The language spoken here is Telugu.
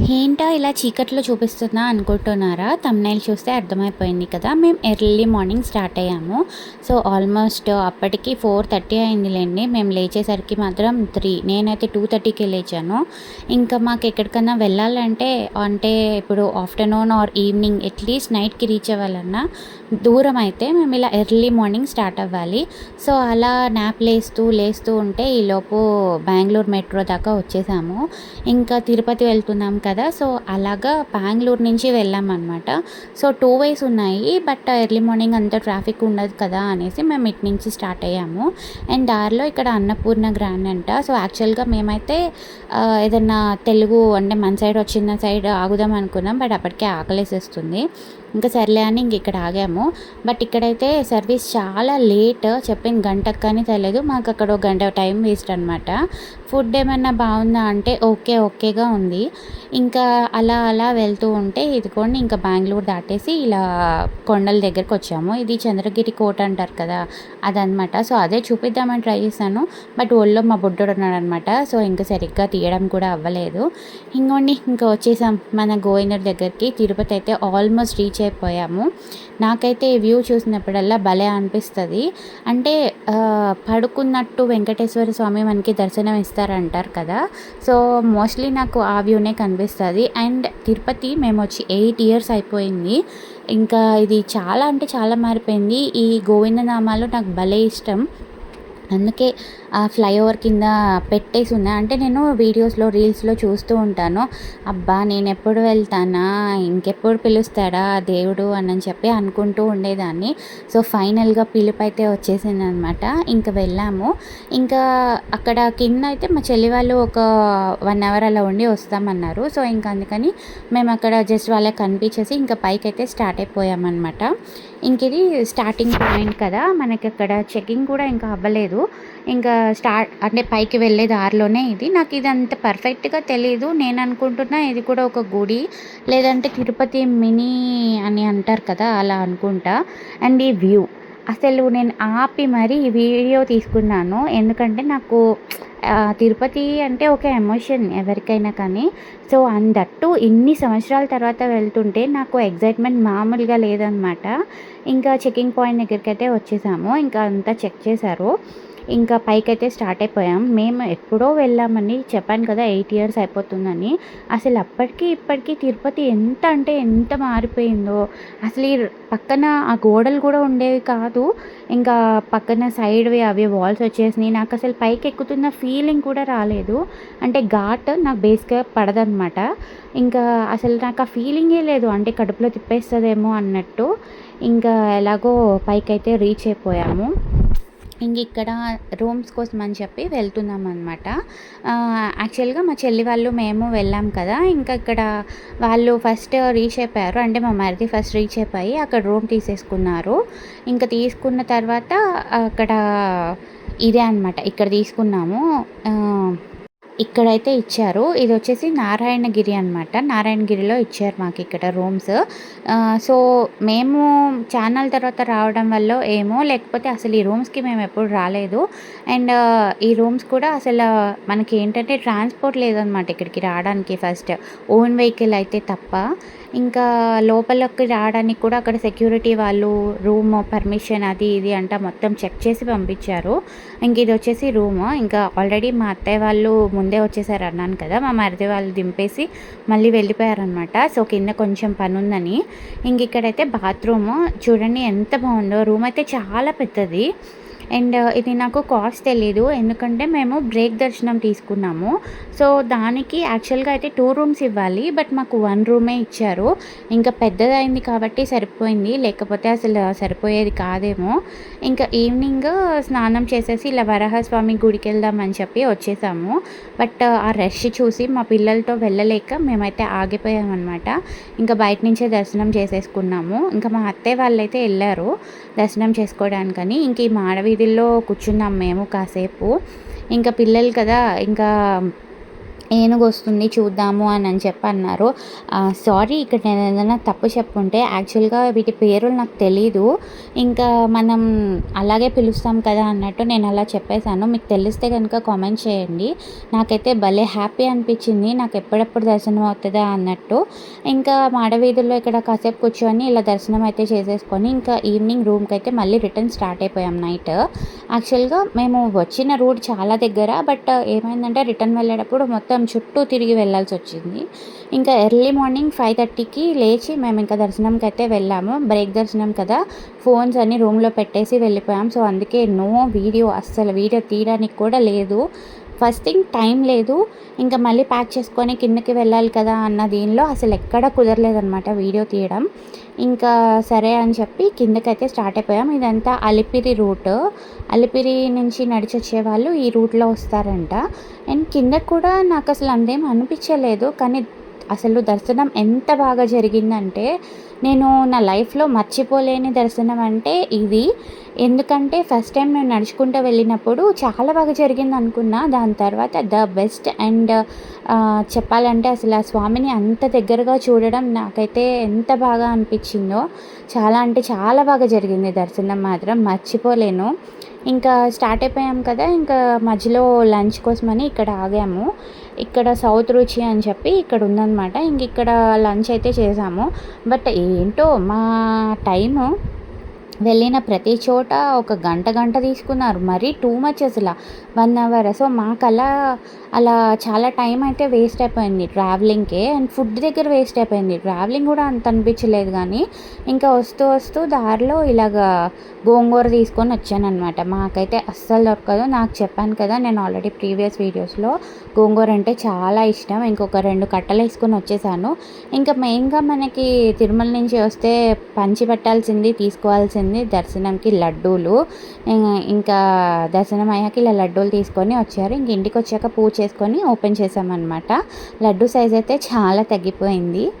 ఏంటో ఇలా చీకట్లో చూపిస్తున్నా అనుకుంటున్నారా? తమ్నైల్ చూస్తే అర్థమైపోయింది కదా. మేము ఎర్లీ మార్నింగ్ స్టార్ట్ అయ్యాము. సో ఆల్మోస్ట్ అప్పటికి ఫోర్ థర్టీ అయిందిలేండి. మేము లేచేసరికి మాత్రం త్రీ నేనైతే టూ థర్టీకి లేచాను. ఇంకా మాకు ఎక్కడికన్నా వెళ్ళాలంటే అంటే ఇప్పుడు afternoon or evening at least నైట్కి రీచ్ అవ్వాలన్నా దూరం అయితే మేము ఇలా ఎర్లీ మార్నింగ్ స్టార్ట్ అవ్వాలి. సో అలా నాప్ లేస్తూ లేస్తూ ఉంటే ఈలోపు బెంగళూరు మెట్రో దాకా వచ్చేసాము. ఇంకా తిరుపతి వెళ్తున్నాం కదా. సో అలాగా బెంగళూరు నుంచి వెళ్ళామన్నమాట. సో టూ వేస్ ఉన్నాయి. బట్ ఎర్లీ మార్నింగ్ అంత ట్రాఫిక్ ఉండదు కదా అనేసి మేము ఇటు నుంచి స్టార్ట్ అయ్యాము. అండ్ దారిలో ఇక్కడ అన్నపూర్ణ గ్రాండ్ అంట. సో యాక్చువల్గా మేమైతే ఏదన్నా తెలుగు అంటే మన సైడ్ వచ్చిన సైడ్ ఆగుదాం అనుకున్నాం. బట్ అప్పటికే ఆకలేసేస్తుంది. ఇంకా సర్లే అని ఇంక ఇక్కడ ఆగాము. బట్ ఇక్కడైతే సర్వీస్ చాలా లేట్ చెప్పిన గంటకు కానీ తెలియదు మాకు అక్కడ ఒక గంట టైం వేస్ట్ అనమాట ఫుడ్ ఏమైనా బాగుందా అంటే ఓకే ఓకేగా ఉంది. ఇంకా అలా అలా వెళ్తూ ఉంటే ఇదిగోండి ఇంకా బెంగళూరు దాటేసి ఇలా కొండల దగ్గరికి వచ్చాము. ఇది చంద్రగిరి కోట అంటారు కదా అదనమాట సో అదే చూపిద్దామని ట్రై చేశాను. బట్ ఒళ్ళో మా బుడ్డోడు ఉన్నాడనమాట సో ఇంకా సరిగ్గా తీయడం కూడా అవ్వలేదు. ఇంకోండి ఇంకా వచ్చేసాం మన గోవిందర్ దగ్గరికి. తిరుపతి అయితే ఆల్మోస్ట్ రీచ్ అయిపోయాము నాకైతే ఈ వ్యూ చూసినప్పుడల్లా భలే అనిపిస్తుంది. అంటే పడుకున్నట్టు వెంకటేశ్వర స్వామి మనకి దర్శనం ఇస్తారంటారు కదా. సో మోస్ట్లీ నాకు ఆ వ్యూనే కనిపిస్తుంది. అండ్ తిరుపతి మేము వచ్చి ఎయిట్ ఇయర్స్ అయిపోయింది. ఇంకా ఇది చాలా అంటే చాలా మారిపోయింది. ఈ గోవిందనామాలు నాకు భలే ఇష్టం. అందుకే ఫ్లైఓవర్ కింద పెట్టేసి ఉన్నాయి అంటే నేను వీడియోస్లో రీల్స్లో చూస్తూ ఉంటాను. అబ్బా నేను ఎప్పుడు వెళ్తానా? ఇంకెప్పుడు పిలుస్తాడా దేవుడు అని చెప్పి అనుకుంటూ ఉండేదాన్ని. సో ఫైనల్గా పిలుపు అయితే వచ్చేసింది అనమాట ఇంకా వెళ్ళాము. ఇంకా అక్కడ కింద అయితే మా చెల్లి వాళ్ళు ఒక వన్ అవర్ అలా ఉండి వస్తామన్నారు. సో ఇంకా అందుకని మేము అక్కడ జస్ట్ వాళ్ళకి కనిపించేసి ఇంకా పైకి అయితే స్టార్ట్ అయిపోయామన్నమాట ఇంక ఇది స్టార్టింగ్ పాయింట్ కదా. మనకి అక్కడ చెకింగ్ కూడా ఇంకా అవ్వలేదు. ఇంకా స్టార్ట్ అంటే పైకి వెళ్ళే దారిలోనే ఇది. నాకు ఇది అంత పర్ఫెక్ట్గా తెలియదు నేను అనుకుంటున్నా ఇది కూడా ఒక గుడి లేదంటే తిరుపతి మినీ అని అంటారు కదా అలా అనుకుంటా. అండ్ ఈ వ్యూ. అసలు నేను ఆపి మరీ ఈ వీడియో తీసుకున్నాను. ఎందుకంటే నాకు తిరుపతి అంటే ఒక ఎమోషన్ ఎవరికైనా కానీ. సో అందట్టు ఇన్ని సంవత్సరాల తర్వాత వెళ్తుంటే నాకు ఎగ్జైట్మెంట్ మామూలుగా లేదనమాట. ఇంకా చెకింగ్ పాయింట్ దగ్గరికి అయితే వచ్చేసాము. ఇంకా అంతా చెక్ చేశారు. ఇంకా పైకైతే స్టార్ట్ అయిపోయాం. మేము ఎప్పుడో వెళ్ళామని చెప్పాను కదా ఎయిట్ ఇయర్స్ అయిపోతుందని. అసలు అప్పటికి ఇప్పటికీ తిరుపతి ఎంత అంటే ఎంత మారిపోయిందో. అసలు ఈ పక్కన ఆ గోడలు కూడా ఉండేవి కాదు. ఇంకా పక్కన సైడ్వి అవి వాల్స్ వచ్చేసినాయి. నాకు అసలు పైకి ఎక్కుతున్న ఫీలింగ్ కూడా రాలేదు. అంటే ఘాట్ నాకు బేస్గా పడదనమాట. ఇంకా అసలు నాకు ఆ ఫీలింగే లేదు. అంటే కడుపులో తిప్పేస్తుందేమో అన్నట్టు. ఇంకా ఎలాగో పైకైతే రీచ్ అయిపోయాము. ఇంక ఇక్కడ రూమ్స్ కోసం అని చెప్పి వెళ్తున్నాం అనమాట యాక్చువల్గా మా చెల్లి వాళ్ళు మేము వెళ్ళాం కదా ఇంకా ఇక్కడ వాళ్ళు ఫస్ట్ రీచ్ అయిపోయారు. అంటే మా మరిది ఫస్ట్ రీచ్ అయిపోయి అక్కడ రూమ్ తీసేసుకున్నారు. ఇంకా తీసుకున్న తర్వాత అక్కడ ఇదే అనమాట ఇక్కడ తీసుకున్నాము. ఇక్కడైతే ఇచ్చారు. ఇది వచ్చేసి నారాయణగిరి అనమాట నారాయణగిరిలో ఇచ్చారు మాకు ఇక్కడ రూమ్స్. సో మేము ఛానల్ తర్వాత రావడం వల్ల ఏమో లేకపోతే అసలు ఈ రూమ్స్కి మేము ఎప్పుడు రాలేదు. అండ్ ఈ రూమ్స్ కూడా అసలు మనకి ఏంటంటే ట్రాన్స్పోర్ట్ లేదనమాట ఇక్కడికి రావడానికి ఫస్ట్. ఓన్ వెహికల్ అయితే తప్ప. ఇంకా లోపలికి రావడానికి కూడా అక్కడ సెక్యూరిటీ వాళ్ళు రూమ్ పర్మిషన్ అది ఇది అంట మొత్తం చెక్ చేసి పంపించారు. ఇంక ఇది వచ్చేసి రూమ్. ఇంకా ఆల్రెడీ మా అత్తయ్య వాళ్ళు ముందు వచ్చేసారు అన్నాను కదా మా మరిది వాళ్ళు దింపేసి మళ్ళీ వెళ్ళిపోయారనమాట సో కింద కొంచెం పని ఉందని ఇంక ఇక్కడైతే బాత్రూమ్. చూడండి ఎంత బాగుందో. రూమ్ అయితే చాలా పెద్దది. అండ్ uh, ఇది నాకు కాస్ట్ తెలీదు. ఎందుకంటే మేము బ్రేక్ దర్శనం తీసుకున్నాము. సో దానికి యాక్చువల్గా అయితే టూ రూమ్స్ ఇవ్వాలి. బట్ మాకు వన్ రూమే ఇచ్చారు. ఇంకా పెద్దదైంది కాబట్టి సరిపోయింది. లేకపోతే అసలు సరిపోయేది కాదేమో. ఇంకా ఈవినింగ్ స్నానం చేసేసి ఇలా వరహస్వామి గుడికి వెళ్దామని చెప్పి వచ్చేసాము. బట్ uh, ఆ రష్ చూసి మా పిల్లలతో వెళ్ళలేక మేమైతే ఆగిపోయామన్నమాట ఇంకా బయట నుంచే దర్శనం చేసేసుకున్నాము. ఇంకా మా అత్తయ్య వాళ్ళైతే వెళ్ళారు దర్శనం చేసుకోవడానికని. ఇంక ఈ మాడవి వీధిలో కూర్చున్నాం మేము కాసేపు. ఇంకా పిల్లలు కదా ఇంకా ఏనుగు వస్తుంది చూద్దాము అని అని చెప్పి అన్నారు. సారీ ఇక్కడ నేను ఏదైనా తప్పు చెప్పుంటే యాక్చువల్గా వీటి పేరులు నాకు తెలీదు. ఇంకా మనం అలాగే పిలుస్తాం కదా అన్నట్టు నేను అలా చెప్పేశాను. మీకు తెలిస్తే కనుక కామెంట్ చేయండి. నాకైతే భలే హ్యాపీ అనిపించింది. నాకు ఎప్పుడెప్పుడు దర్శనం అవుతుందా అన్నట్టు. ఇంకా మాడవీధుల్లో ఇక్కడ కాసేపు కూర్చొని ఇలా దర్శనం అయితే చేసేసుకొని ఇంకా ఈవినింగ్ రూమ్కి అయితే మళ్ళీ రిటర్న్ స్టార్ట్ అయిపోయాం నైట్ యాక్చువల్గా మేము వచ్చిన రూట్ చాలా దగ్గర బట్ ఏమైందంటే రిటర్న్ వెళ్ళేటప్పుడు మొత్తం చుట్టూ తిరిగి వెళ్ళాల్సి వచ్చింది. ఇంకా ఎర్లీ మార్నింగ్ ఫైవ్ థర్టీకి లేచి మేము ఇంకా దర్శనంకి అయితే వెళ్ళాము. బ్రేక్ దర్శనం కదా. ఫోన్స్ అన్ని రూమ్లో పెట్టేసి వెళ్ళిపోయాం. సో అందుకే నో వీడియో అస్సలు వీడియో తీయడానికి కూడా లేదు. ఫస్ట్ థింగ్ టైం లేదు. ఇంకా మళ్ళీ ప్యాక్ చేసుకొని కిందకి వెళ్ళాలి కదా అన్న దీనిలో అసలు ఎక్కడ కుదరలేదనమాట వీడియో తీయడం. ఇంకా సరే అని చెప్పి కిందకైతే స్టార్ట్ అయిపోయాం. ఇదంతా అలిపిరి రూట్. అలిపిరి నుంచి నడిచి వచ్చేవాళ్ళు ఈ రూట్లో వస్తారంట. అండ్ కింద కూడా నాకు అసలు అందేం అనిపించలేదు. కానీ అసలు దర్శనం ఎంత బాగా జరిగిందంటే నేను నా లైఫ్లో మర్చిపోలేని దర్శనం అంటే ఇది. ఎందుకంటే ఫస్ట్ టైం నేను నడుచుకుంటూ వెళ్ళినప్పుడు చాలా బాగా జరిగింది అనుకున్నా. దాని తర్వాత ద బెస్ట్ అండ్ చెప్పాలంటే అసలు ఆ స్వామిని అంత దగ్గరగా చూడడం నాకైతే ఎంత బాగా అనిపించిందో చాలా అంటే చాలా బాగా జరిగింది దర్శనం మాత్రం. మర్చిపోలేను. ఇంకా స్టార్ట్ అయిపోయాం కదా ఇంకా మధ్యలో లంచ్ కోసమని ఇక్కడ ఆగాము. ఇక్కడ సౌత్ రుచి అని చెప్పి ఇక్కడ ఉందన్నమాట. ఇంక ఇక్కడ లంచ్ అయితే చేసాము. బట్ ఏంటో మా టైము వెళ్ళిన ప్రతి చోట ఒక గంట గంట తీసుకున్నారు. మరీ టూ మచ్ అసలు. వన్ అవర్ సో మాకు అలా అలా చాలా టైం అయితే వేస్ట్ అయిపోయింది. ట్రావెలింగ్కే అండ్ ఫుడ్ దగ్గర వేస్ట్ అయిపోయింది. ట్రావెలింగ్ కూడా అంత అనిపించలేదు కానీ ఇంకా వస్తూ వస్తూ దారిలో ఇలాగా గోంగూర తీసుకొని వచ్చానమాట మాకైతే అస్సలు దొరకదు. నాకు చెప్పాను కదా నేను ఆల్రెడీ ప్రీవియస్ వీడియోస్లో గోంగూర అంటే చాలా ఇష్టం. ఇంకొక రెండు కట్టలు వేసుకొని వచ్చేసాను. ఇంకా మెయిన్గా మనకి తిరుమల నుంచి వస్తే పంచి పెట్టాల్సింది తీసుకోవాల్సింది దర్శనంకి లడ్డూలు ఇంకా దర్శనం అయ్యాక ఇలా లడ్డూలు తీసుకొని వచ్చారు. ఇంక ఇంటికి వచ్చాక పూజ చేసుకొని ఓపెన్ చేసామన్నమాట లడ్డు సైజ్ అయితే చాలా తగ్గిపోయింది.